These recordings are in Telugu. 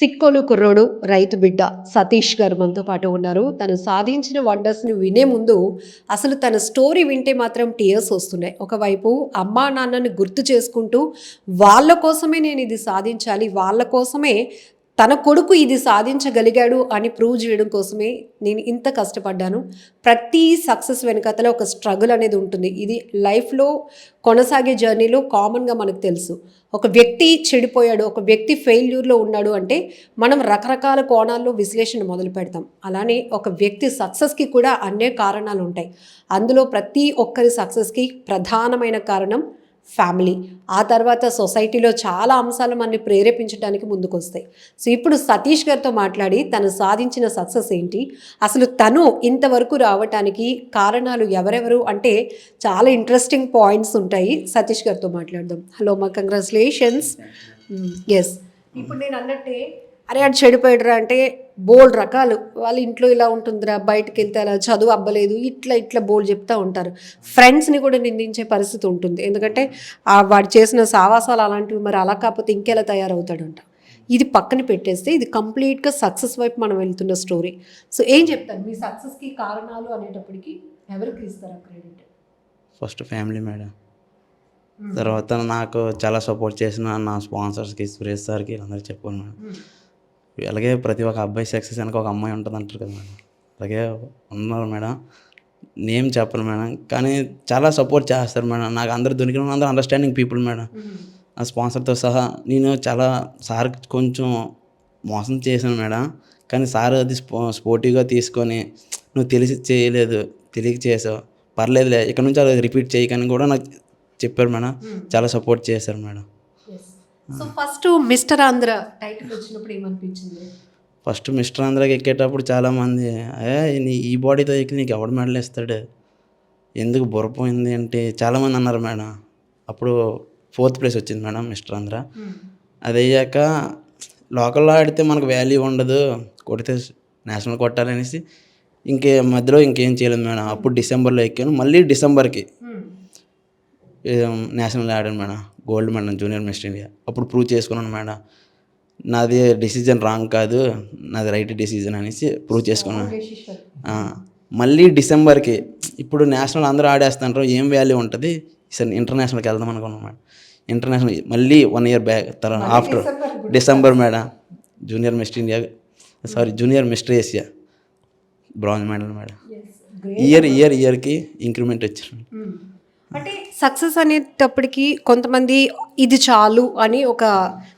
సిక్కోలు కుర్రోడు రైతు బిడ్డ సతీష్ గారు మనతో పాటు ఉన్నారు. తను సాధించిన వండర్స్ని వినే ముందు అసలు తన స్టోరీ వింటే మాత్రం టీయర్స్ వస్తున్నాయి. ఒకవైపు అమ్మా నాన్నని గుర్తు చేసుకుంటూ వాళ్ళ కోసమే నేను ఇది సాధించాలి వాళ్ళ కోసమే తన కొడుకు ఇది సాధించగలిగాడు అని ప్రూవ్ చేయడం కోసమే నేను ఇంత కష్టపడ్డాను. ప్రతి సక్సెస్ వెనకతలో ఒక స్ట్రగుల్ అనేది ఉంటుంది. ఇది లైఫ్లో కొనసాగే జర్నీలో కామన్గా మనకు తెలుసు. ఒక వ్యక్తి చెడిపోయాడు ఒక వ్యక్తి ఫెయిల్యూర్లో ఉన్నాడు అంటే మనం రకరకాల కోణాల్లో విశ్లేషణ మొదలు పెడతాం. అలానే ఒక వ్యక్తి సక్సెస్కి కూడా అనే కారణాలు ఉంటాయి. అందులో ప్రతి ఒక్కరి సక్సెస్కి ప్రధానమైన కారణం ఫ్యామిలీ. ఆ తర్వాత సొసైటీలో చాలా అంశాలు మనల్ని ప్రేరేపించడానికి ముందుకొస్తాయి. సో ఇప్పుడు సతీష్ గారితో మాట్లాడి తను సాధించిన సక్సెస్ ఏంటి? అసలు తను ఇంతవరకు రావటానికి కారణాలు ఎవరెవరు? అంటే చాలా ఇంట్రెస్టింగ్ పాయింట్స్ ఉంటాయి. సతీష్ గారితో మాట్లాడదాం. హలో మా కంగ్రాచులేషన్స్ ఎస్ ఇప్పుడు నేను అన్నట్టే అరే అటు చెడిపోయాడురా అంటే బోల్డ్ రకాలు. వాళ్ళ ఇంట్లో ఇలా ఉంటుందిరా బయటకు వెళ్తే అలా చదువు అవ్వలేదు ఇట్లా ఇట్లా బోల్డ్ చెప్తా ఉంటారు. ఫ్రెండ్స్ని కూడా నిందించే పరిస్థితి ఉంటుంది. ఎందుకంటే వాడు చేసిన సావాసాలు అలాంటివి మరి అలా కాకపోతే ఇంకెలా తయారవుతాడంట. ఇది పక్కన పెట్టేస్తే ఇది కంప్లీట్గా సక్సెస్ వైపు మనం వెళ్తున్న స్టోరీ. సో ఏం చెప్తారు? మీ సక్సెస్కి కారణాలు అనేటప్పటికి ఎవరికి ఇస్తారు క్రెడిట్? First family madam. తర్వాత నాకు చాలా సపోర్ట్ చేసిన నా స్పాన్సర్స్కి సురేష్ సార్కి అందరికి చెప్పాను మేడం. అలాగే ప్రతి ఒక్క అబ్బాయి సక్సెస్ వెనక ఒక అమ్మాయి ఉంటుంది అంటారు కదా మేడం. అలాగే ఉన్నారు మేడం. నేమ్ చెప్పను మేడం. కానీ చాలా సపోర్ట్ చేస్తారు మేడం. నాకు అందరు దొరికిన అందరూ అండర్స్టాండింగ్ పీపుల్ మేడం. నా స్పాన్సర్తో సహా నేను చాలా సార్ కొంచెం మోసం చేశాను మేడం. కానీ సార్ అది స్పో స్పోర్టివ్గా తీసుకొని నువ్వు తెలిసి చేయలేదు తెలియక చేసావు. పర్లేదులే ఇక్కడ నుంచి అది రిపీట్ చేయకని కూడా నాకు చెప్పారు మేడం. చాలా సపోర్ట్ చేశారు madam. So first mister Andhra title వచ్చినప్పుడు ఏమనిపించింది? ఫస్ట్ మిస్టర్ ఆంధ్రాకి ఎక్కేటప్పుడు చాలామంది ఏ నీ ఈ బాడీతో ఎక్కి నీకు ఎవడు మెడల్ ఇస్తాడు? ఎందుకు బుర్రపోయింది అంటే చాలామంది అన్నారు మేడం. అప్పుడు ఫోర్త్ ప్లేస్ వచ్చింది మేడం మిస్టర్ ఆంధ్ర. అది అయ్యాక లోకల్లో ఆడితే మనకు వాల్యూ ఉండదు కొడితే నేషనల్ కొట్టాలనేసి ఇంకే మధ్యలో ఇంకేం చేయలేదు మేడం. అప్పుడు డిసెంబర్లో ఎక్కాను మళ్ళీ డిసెంబర్కి నేషనల్ ఆడాను madam gold madam junior mister India. అప్పుడు ప్రూవ్ చేసుకున్నాను మేడం. నాది డిసిజన్ రాంగ్ కాదు నాది రైట్ డిసిజన్ అనేసి ప్రూవ్ చేసుకున్నాను మళ్ళీ డిసెంబర్కి ఇప్పుడు నేషనల్ అందరూ ఆడేస్తుంటారు ఏం వాల్యూ ఉంటుంది? సరే ఇంటర్నేషనల్కి వెళ్దాం అనుకున్నాం మేడం. ఇంటర్నేషనల్ మళ్ళీ వన్ ఇయర్ బ్యాక్ తర్వాత after December madam junior mister India sorry junior mister Asia bronze medal madam. Year year ఇయర్కి ఇంక్రిమెంట్ వచ్చారు అంటే సక్సెస్ అనేటప్పటికి కొంతమంది ఇది చాలు అని ఒక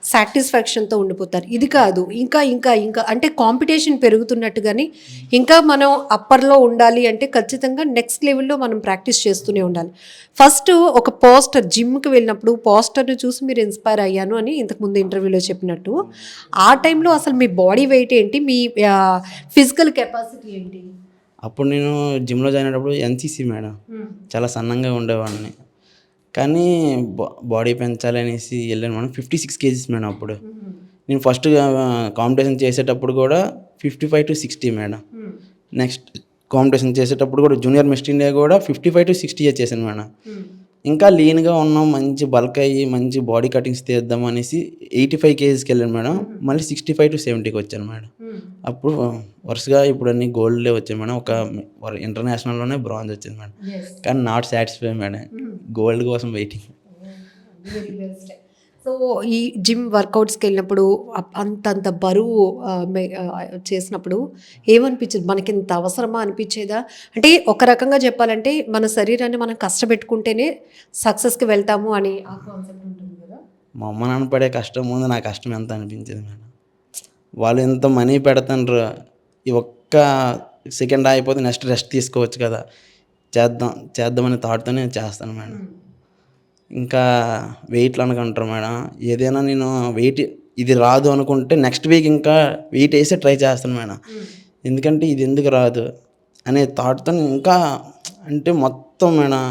సాటిస్ఫాక్షన్తో ఉండిపోతారు. ఇది కాదు ఇంకా ఇంకా ఇంకా అంటే కాంపిటీషన్ పెరుగుతున్నట్టుగాని ఇంకా మనం అప్పర్లో ఉండాలి అంటే ఖచ్చితంగా నెక్స్ట్ లెవెల్లో మనం ప్రాక్టీస్ చేస్తూనే ఉండాలి. ఫస్ట్ ఒక పోస్టర్ జిమ్కి వెళ్ళినప్పుడు పోస్టర్ని చూసి మీరు ఇన్స్పైర్ అయ్యాను అని ఇంతకుముందు ఇంటర్వ్యూలో చెప్పినట్టు. ఆ టైంలో అసలు మీ బాడీ వెయిట్ ఏంటి? మీ ఫిజికల్ కెపాసిటీ ఏంటి? అప్పుడు నేను జిమ్లో జాయిన్ అయినప్పుడు ఎన్సీసీ మేడం. చాలా సన్నంగా ఉండేవాడిని. కానీ బా- బాడీ పెంచాలి అనేసి వెళ్ళాను madam. Fifty six kgs madam అప్పుడు. నేను ఫస్ట్ కాంపిటీషన్ చేసేటప్పుడు కూడా fifty five to sixty madam next competition చేసేటప్పుడు కూడా జూనియర్ మిస్ట్ ఇండియా కూడా ఫిఫ్టీ ఫైవ్ టు సిక్స్టీ చేశాను మేడం. ఇంకా లీన్గా ఉన్నాం మంచి బల్క్ అయ్యి మంచి బాడీ కటింగ్స్ తీద్దాం అనేసి ఎయిటీ ఫైవ్ కేజీస్కి వెళ్ళాను మేడం. మళ్ళీ సిక్స్టీ ఫైవ్ టు సెవెంటీకి వచ్చాను మేడం. అప్పుడు వరుసగా ఇప్పుడు అన్ని గోల్డ్లే వచ్చాయి మేడం. ఒక ఇంటర్నేషనల్లోనే బ్రాంజ్ వచ్చింది మేడం. కానీ నాట్ సాటిస్ఫై మేడం. గోల్డ్ కోసం వెయిటింగ్ సో ఈ జిమ్ వర్కౌట్స్కి వెళ్ళినప్పుడు అంతంత బరువు చేసినప్పుడు ఏమనిపించింది? మనకి ఇంత అవసరమా అనిపించేదా? అంటే ఒక రకంగా చెప్పాలంటే మన శరీరాన్ని మనం కష్టపెట్టుకుంటేనే సక్సెస్కి వెళ్తాము అని ఆ కాన్సెప్ట్ ఉంటుంది కదా. మా అమ్మ నాన్న పడే కష్టం ముందు నా కష్టం ఎంత అనిపించింది మేడం? వాళ్ళు ఎంత మనీ పెడతాండ్రు ఈ ఒక్క సెకండ్ అయిపోతే నెక్స్ట్ రెస్ట్ తీసుకోవచ్చు కదా. చేద్దాం చేద్దామనే థాట్తోనే చేస్తాను మేడం. ఇంకా వెయిట్లు అనుకుంటారు మేడం. ఏదైనా నేను వెయిట్ ఇది రాదు అనుకుంటే నెక్స్ట్ వీక్ ఇంకా వెయిట్ వేసి ట్రై చేస్తాను మేడం. ఎందుకంటే ఇది ఎందుకు రాదు అనే థాట్తో ఇంకా అంటే మొత్తం మేడం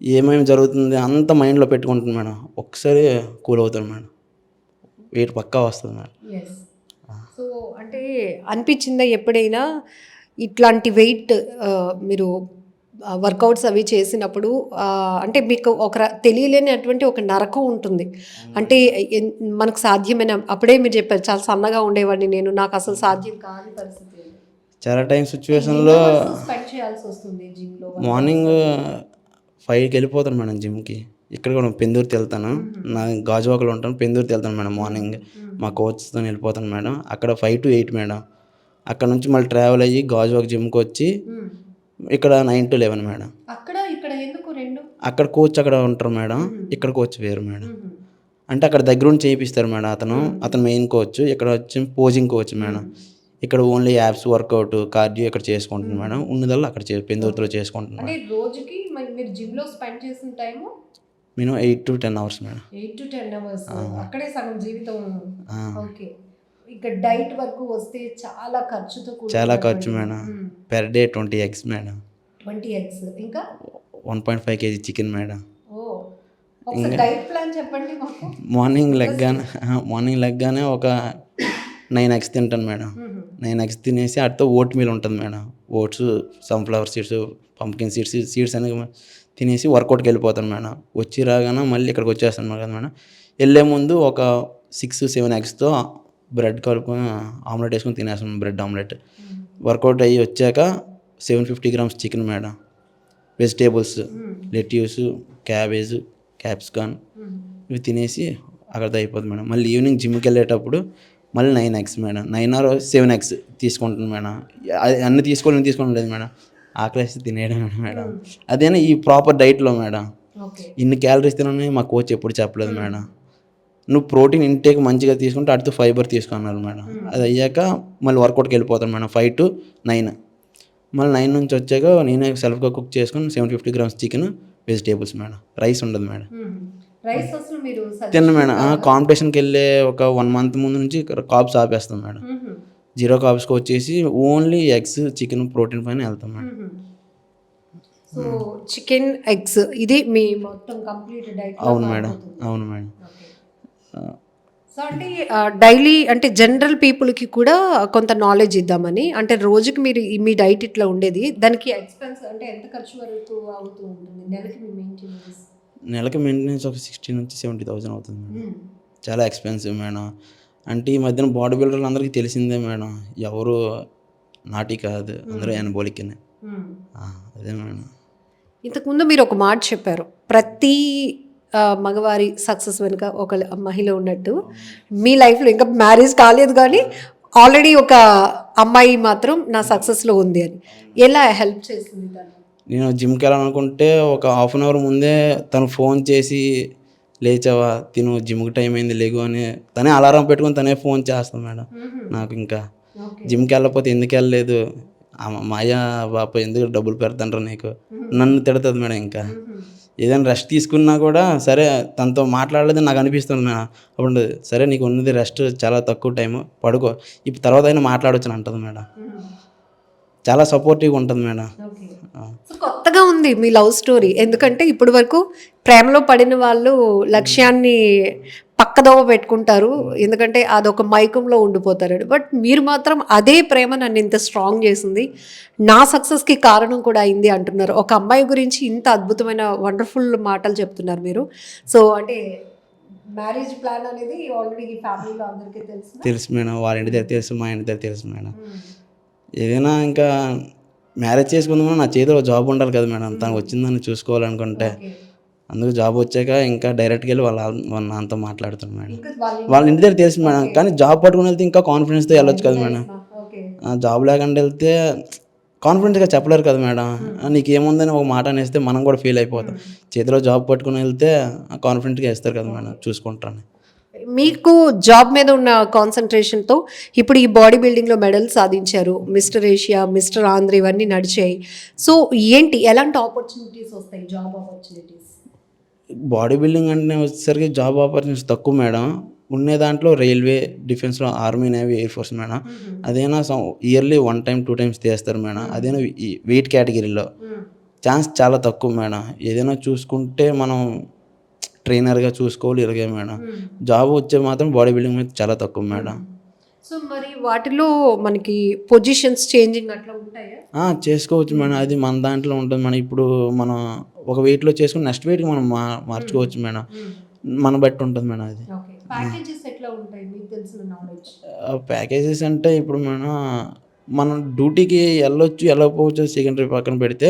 ఏమేమి జరుగుతుంది అంత మైండ్లో పెట్టుకుంటుంది మేడం. ఒకసారి కూల్ అవుతాను మేడం. వెయిట్ పక్కా వస్తుంది మేడం. సో అంటే అనిపించిందా ఎప్పుడైనా ఇట్లాంటి వెయిట్ మీరు వర్కౌట్స్ అవి చేసినప్పుడు అంటే మీకు ఒక తెలియలేనటువంటి ఒక నరకం ఉంటుంది. అంటే మనకు సాధ్యమైన అప్పుడే మీరు చెప్పారు చాలా సన్నగా ఉండేవాడిని నేను నాకు అసలు సాధ్యం కాని పరిస్థితి చాలా టైం సిచ్యువేషన్లో మార్నింగ్ ఫైవ్కి వెళ్ళిపోతాను మేడం జిమ్కి. ఇక్కడ కూడా పెందూరుకి వెళ్తాను. నా గాజువాకలో ఉంటాను పెందూరుకి వెళ్తాను మేడం మార్నింగ్. మా కోచ్తో వెళ్ళిపోతాను మేడం. అక్కడ ఫైవ్ టు ఎయిట్ మేడం. అక్కడ నుంచి మళ్ళీ ట్రావెల్ అయ్యి గాజువాక్ జిమ్కి వచ్చి ఇక్కడ నైన్ టు లెవెన్ మేడం. అక్కడ ఇక్కడ ఎందుకు రెండు? అక్కడ కోచ్ అక్కడ ఉంటారు మేడం. ఇక్కడ కోచ్ వేరు మేడం. అంటే అక్కడ దగ్గరుండి చేయిస్తారు మేడం అతను. అతను మెయిన్ కోచ్ ఇక్కడ వచ్చి పోజింగ్ కోచ్ మేడం. ఇక్కడ ఓన్లీ యాప్స్ వర్కౌట్ కార్డియో ఇక్కడ చేసుకుంటున్నాను మేడం. ఉన్నదల్లా అక్కడ చే పెందుర్తిలో చేసుకుంటున్నాను అంటే రోజుకి మరి మీరు జిమ్లో స్పెండ్ చేసిన time minimum eight to ten hours madam. Eight to ten hours అక్కడే సగం జీవితం. ఓకే. ఇక డైట్ వరకు వస్తే చాలా ఖర్చుతో చాలా ఖర్చు madam. Per day twenty eggs madam. Twenty eggs ఇంకా? One point five kg chicken madam. Diet plan చెప్పండి మార్నింగ్ లెగ్గానే మార్నింగ్ లెగ్గానే ఒక నైన్ ఎగ్స్ తింటాను మేడం. నైన్ ఎగ్స్ తినేసి అటుతో ఓట్ మీల్ ఉంటుంది madam. Oats sunflower seeds pumpkin seeds seeds అనేవి తినేసి వర్కౌట్కి వెళ్ళిపోతాను మేడం. వచ్చి రాగానే మళ్ళీ ఇక్కడికి వచ్చేస్తాను కదా మేడం. వెళ్ళే ముందు ఒక సిక్స్ సెవెన్ ఎగ్స్తో బ్రెడ్ కలుపుకొని ఆమ్లెట్ వేసుకొని తినేస్తాను బ్రెడ్ ఆమ్లెట్. వర్కౌట్ అయ్యి వచ్చాక seven fifty grams chicken madam. Vegetables lettuce cabbage capsicum ఇవి తినేసి అక్కడ అయిపోతుంది మేడం. మళ్ళీ ఈవినింగ్ జిమ్కి వెళ్ళేటప్పుడు మళ్ళీ nine eggs madam. Nine or seven eggs తీసుకుంటాను మేడం. అది అన్ని తీసుకోవాలని తీసుకోవడం లేదు మేడం. ఆకలిస్తే తినేయడం మేడం. అదేనా ఈ ప్రాపర్ డైట్లో మేడం. ఇన్ని క్యాలరీస్ తినని మా కోచ్ ఎప్పుడు చెప్పలేదు మేడం. నువ్వు ప్రోటీన్ ఇంటేక్ మంచిగా తీసుకుంటే అటుతో ఫైబర్ తీసుకున్నారు మేడం. అది అయ్యాక మళ్ళీ వర్కౌట్కి వెళ్ళిపోతాను మేడం ఫైవ్ టు నైన్. మళ్ళీ నైన్ నుంచి వచ్చాక నేనే సెల్ఫ్గా కుక్ చేసుకొని seven fifty grams chicken vegetables madam. Rice ఉండదు మేడం. రైస్ అసలు మీరు తిన్న మేడం. కాంపిటీషన్కి వెళ్ళే ఒక వన్ మంత్ ముందు నుంచి కాప్స్ ఆపేస్తాం మేడం. జీరో కాప్స్కి వచ్చేసి ఓన్లీ ఎగ్స్ చికెన్ ప్రోటీన్ పైన వెళ్తాం మేడం. సో చికెన్ ఎగ్స్ ఇది మీ మొత్తం కంప్లీట్ డైట్ అవును మేడం. అవును మేడం. సో అంటే డైలీ అంటే జనరల్ పీపుల్కి కూడా కొంత నాలెడ్జ్ ఇద్దామని అంటే రోజుకి మీరు మీ డైట్ ఇట్లా ఉండేది దానికి ఎక్స్పెన్స్ అంటే ఎంత ఖర్చు వరకు అవుతూ ఉంటుంది? నెలకి మీ మెయింటెనెన్స్? నెలకి మెయింటెనెన్స్ ఒక సిక్స్టీ నుంచి సెవెంటీ థౌసండ్ అవుతుంది మేడం. చాలా ఎక్స్పెన్సివ్ మేడం. అంటే ఈ మధ్యన బాడీ బిల్డర్లు అందరికీ తెలిసిందే మేడం ఎవరు నాటి కాదు అందరూ ఎనబోలిక్నే. అదే మేడం. ఇంతకుముందు మీరు ఒక మాట చెప్పారు ప్రతి మగవారి సక్సెస్ వెనుక ఒక మహిళ ఉన్నట్టు. మీ లైఫ్లో ఇంకా మ్యారేజ్ కాలేదు కానీ ఆల్రెడీ ఒక అమ్మాయి మాత్రం నా సక్సెస్లో ఉంది అని. ఎలా హెల్ప్ చేసింది తను? నేను జిమ్కి వెళ్ళాలనుకుంటే ఒక హాఫ్ అన్ అవర్ ముందే తను ఫోన్ చేసి లేచావా? తిను జిమ్కి టైం అయింది లేగు అని. తనే అలారం పెట్టుకొని తనే ఫోన్ చేస్తాను మేడం. నాకు ఇంకా. జిమ్కి వెళ్ళకపోతే ఎందుకు వెళ్ళలేదు? మాయ బాప ఎందుకు డబ్బులు పెడతాండ్రు నీకు? నన్ను తిడుతుంది మేడం ఇంకా. ఏదైనా రెస్ట్ తీసుకున్నా కూడా సరే తనతో మాట్లాడలేదు నాకు అనిపిస్తుంది మేడం అప్పుడు సరే నీకు ఉన్నది రెస్ట్ చాలా తక్కువ టైము పడుకో. ఇప్పుడు తర్వాత అయినా మాట్లాడొచ్చు అని అంటుంది మేడం. చాలా సపోర్టివ్గా ఉంటుంది మేడం. కొత్తగా ఉంది మీ లవ్ స్టోరీ. ఎందుకంటే ఇప్పటి వరకు ప్రేమలో పడిన వాళ్ళు లక్ష్యాన్ని పక్కదోవ పెట్టుకుంటారు. ఎందుకంటే అదొక మైకంలో ఉండిపోతారు. బట్ మీరు మాత్రం అదే ప్రేమ నన్ను ఇంత స్ట్రాంగ్ చేసింది. నా సక్సెస్కి కారణం కూడా అయింది అంటున్నారు. ఒక అమ్మాయి గురించి ఇంత అద్భుతమైన వండర్ఫుల్ మాటలు చెప్తున్నారు మీరు. సో అంటే మ్యారేజ్ ప్లాన్ అనేది ఆల్రెడీ ఫ్యామిలీలో అందరికీ తెలుసు తెలుసు మేడం. వాళ్ళ ఇంటి దగ్గర తెలుసు మా ఇంటి దగ్గర తెలుసు మేడం. ఏదైనా ఇంకా మ్యారేజ్ చేసుకుందామో నా చేతిలో జాబ్ ఉండాలి కదా మేడం. తను వచ్చిందని చూసుకోవాలనుకుంటే. అందుకు జాబ్ వచ్చాక ఇంకా డైరెక్ట్గా వెళ్ళి వాళ్ళ వాళ్ళ నాన్నతో మాట్లాడుతాను మేడం. వాళ్ళ ఇంటి దగ్గర తెలుసు మేడం. కానీ జాబ్ పట్టుకుని వెళ్తే ఇంకా కాన్ఫిడెన్స్తో వెళ్ళొచ్చు కదా మేడం. జాబ్ లేకుండా వెళ్తే కాన్ఫిడెంట్గా చెప్పలేరు కదా మేడం. ఆ, నీకు ఏముందని ఒక మాట అనేస్తే మనం కూడా ఫీల్ అయిపోతాం. చేతిలో జాబ్ పట్టుకుని వెళ్తే కాన్ఫిడెంట్గా వేస్తారు కదా మేడం. చూసుకుంటాను. మీకు జాబ్ మీద ఉన్న కాన్సన్ట్రేషన్తో ఇప్పుడు ఈ బాడీ బిల్డింగ్లో మెడల్ సాధించారు. మిస్టర్ ఏషియా మిస్టర్ ఆంధ్ర ఇవన్నీ నడిచాయి. సో ఏంటి? ఎలాంటి ఆపర్చునిటీస్ వస్తాయి? జాబ్ ఆపర్చునిటీస్ బాడీ బిల్డింగ్ అంటే వచ్చేసరికి జాబ్ ఆపర్చునిటీస్ తక్కువ మేడం. ఉండే దాంట్లో రైల్వే డిఫెన్స్లో army navy air force madam. అదేనా yearly one time two times తీస్తారు మేడం. అదేనా వెయిట్ కేటగిరీలో ఛాన్స్ చాలా తక్కువ మేడం. ఏదైనా చూసుకుంటే మనం ట్రైనర్గా చూసుకోవాలి ఇలాగే మేడం. జాబ్ వచ్చే మాత్రం బాడీ బిల్డింగ్ మీద చాలా తక్కువ మేడం. సో మరి వాటిలో మనకి పొజిషన్స్ చేంజింగ్ అట్లా ఉంటాయా? చేసుకోవచ్చు మేడం. అది మన దాంట్లో ఉంటుంది మనం ఇప్పుడు మనం ఒక వెయిట్లో చేసుకుని నెక్స్ట్ వెయిట్కి మనం మార్చుకోవచ్చు మేడం. మన బట్టి ఉంటుంది మేడం అది. ప్యాకేజెస్ అంటే ఇప్పుడు మనం మనం డ్యూటీకి వెళ్ళొచ్చు వెళ్ళకపోవచ్చు సెకండరీ పక్కన పెడితే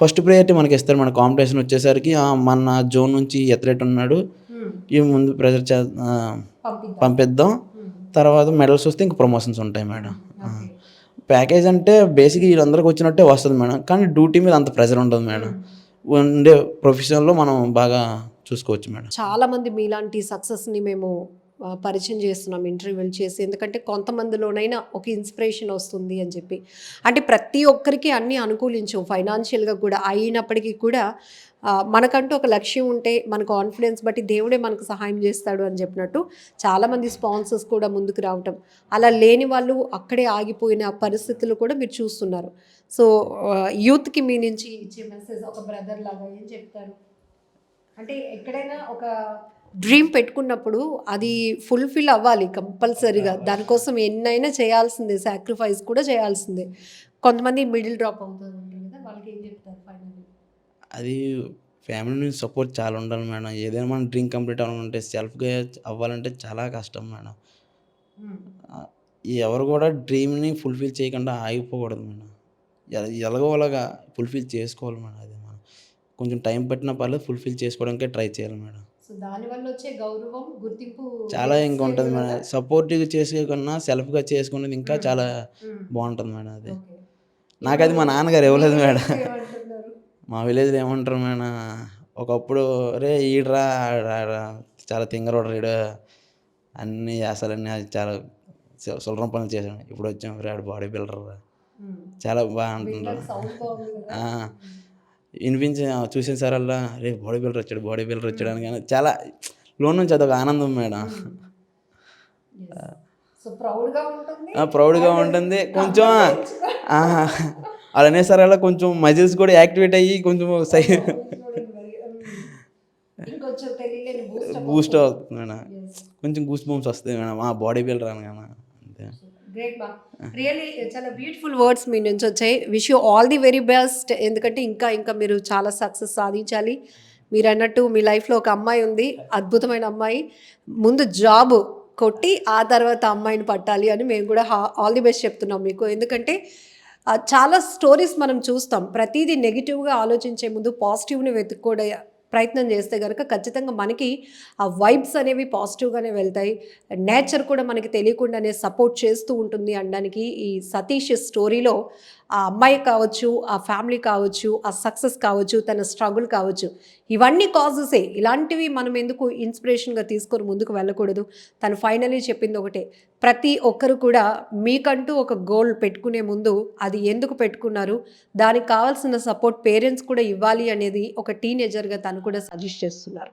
ఫస్ట్ ప్రయారిటీ మనకి ఇస్తారు. మన కాంపిటీషన్ వచ్చేసరికి మన జోన్ నుంచి ఎత్లెట్ ఉన్నాడు. ఈ ముందు ప్రెజర్ చే పంపిద్దాం. పంపిద్దాం. తర్వాత మెడల్స్ వస్తే ఇంక ప్రమోషన్స్ ఉంటాయి మేడం. ప్యాకేజ్ అంటే బేసిక్ వీళ్ళందరికి వచ్చినట్టే వస్తుంది మేడం. కానీ డ్యూటీ మీద అంత ప్రెజర్ ఉండదు మేడం. ఉండే ప్రొఫెషన్లో మనం బాగా చూసుకోవచ్చు మేడం. చాలా మంది మీలాంటి సక్సెస్ని మేము పరిచయం చేస్తున్నాం ఇంటర్వ్యూలు చేసి. ఎందుకంటే కొంతమందిలోనైనా ఒక ఇన్స్పిరేషన్ వస్తుంది అని చెప్పి. అంటే ప్రతి ఒక్కరికి అన్నీ అనుకూలించం ఫైనాన్షియల్గా కూడా అయినప్పటికీ కూడా మనకంటూ ఒక లక్ష్యం ఉంటే మన కాన్ఫిడెన్స్ బట్టి దేవుడే మనకు సహాయం చేస్తాడు అని చెప్పినట్టు చాలామంది స్పాన్సర్స్ కూడా ముందుకు రావటం. అలా లేని వాళ్ళు అక్కడే ఆగిపోయిన పరిస్థితులు కూడా మీరు చూస్తున్నారు. సో యూత్కి మీ నుంచి ఇచ్చే మెసేజ్ ఒక బ్రదర్ లాగా ఏం చెప్తారు? అంటే ఎక్కడైనా ఒక డ్రీమ్ పెట్టుకున్నప్పుడు అది ఫుల్ఫిల్ అవ్వాలి కంపల్సరీగా. దానికోసం ఎన్నైనా చేయాల్సిందే సాక్రిఫైస్ కూడా చేయాల్సిందే. కొంతమంది మిడిల్ డ్రాప్ అవుతారు కదా వాళ్ళకి ఏం చెప్తారు ఫైనల్లీ అది ఫ్యామిలీ నుంచి సపోర్ట్ చాలా ఉండాలి మేడం. ఏదైనా మనం డ్రీమ్ కంప్లీట్ అవ్వాలంటే సెల్ఫ్గా అవ్వాలంటే చాలా కష్టం మేడం. ఎవరు కూడా డ్రీమ్ని ఫుల్ఫిల్ చేయకుండా ఆగిపోకూడదు మేడం. ఎల- ఎలాగో అలాగా ఫుల్ఫిల్ చేసుకోవాలి మేడం అది మనం. కొంచెం టైం పట్టినా పర్లేదు ఫుల్ఫిల్ చేసుకోవడానికే ట్రై చేయాలి మేడం. సో దానివల్ల వచ్చే గౌరవం గుర్తింపు చాలా ఇంకా ఉంటుంది మేడం. సపోర్టివ్గా చేసుకోకుండా సెల్ఫ్గా చేసుకునేది ఇంకా చాలా బాగుంటుంది మేడం అది. నాకు అది మా నాన్నగారు ఇవ్వలేదు మేడం. మా విలేజ్లో ఏమంటారు మేడం? ఒకప్పుడు రే ఈడ్రా చాలా తింగరోడు రీడు అన్నీ అది చాలా సులభం పనులు చేశాను ఇప్పుడు వచ్చాం రేడు బాడీ బిల్డర్ చాలా బాగా అంటున్నారు వినిపించి చూసిన సారల్లా రే బాడీ బిల్డర్ వచ్చాడు బాడీ బిల్డర్ వచ్చాడు అని కానీ చాలా లోన్ నుంచి అదొక ఆనందం మేడం. ప్రౌడ్గా ఉంటుంది. కొంచెం ఆ, అలా అనేసరిలా కొంచెం మజిల్స్ కూడా యాక్టివేట్ అయ్యి కొంచెం సై బూస్ట్ అవుతుంది మేడం. కొంచెం గూస్ బంప్స్ వస్తాయి మేడం. ఆ బాడీ బిల్డర్ అని కదా అంతే గ్రేట్ మా రియల్లీ చాలా బ్యూటిఫుల్ వర్డ్స్ మీ నుంచి వచ్చాయి. Wish you all the very best ఎందుకంటే ఇంకా ఇంకా మీరు చాలా సక్సెస్ సాధించాలి. మీరు అన్నట్టు మీ లైఫ్లో ఒక అమ్మాయి ఉంది. అద్భుతమైన అమ్మాయి. ముందు జాబ్ కొట్టి ఆ తర్వాత అమ్మాయిని పట్టాలి అని మేము కూడా ఆల్ ది బెస్ట్ చెప్తున్నాం మీకు. ఎందుకంటే చాలా స్టోరీస్ మనం చూస్తాం. ప్రతిదీ నెగిటివ్గా ఆలోచించే ముందు పాజిటివ్ని వెతుక్కోవడం ప్రయత్నం చేస్తే కనుక ఖచ్చితంగా మనకి ఆ వైబ్స్ అనేవి పాజిటివ్గానే వెళ్తాయి. నేచర్ కూడా మనకి తెలియకుండానే సపోర్ట్ చేస్తూ ఉంటుంది. అనడానికి ఈ సతీష్ స్టోరీలో ఆ అమ్మాయి కావచ్చు ఆ ఫ్యామిలీ కావచ్చు ఆ సక్సెస్ కావచ్చు తన స్ట్రగుల్ కావచ్చు ఇవన్నీ కాజెసే. ఇలాంటివి మనం ఎందుకు ఇన్స్పిరేషన్గా తీసుకొని ముందుకు వెళ్ళకూడదు? తను ఫైనలీ చెప్పింది ఒకటే. ప్రతి ఒక్కరు కూడా మీకంటూ ఒక గోల్ పెట్టుకునే ముందు అది ఎందుకు పెట్టుకున్నారు? దానికి కావాల్సిన సపోర్ట్ పేరెంట్స్ కూడా ఇవ్వాలి అనేది ఒక టీనేజర్గా తను కూడా సజెస్ట్ చేస్తున్నారు.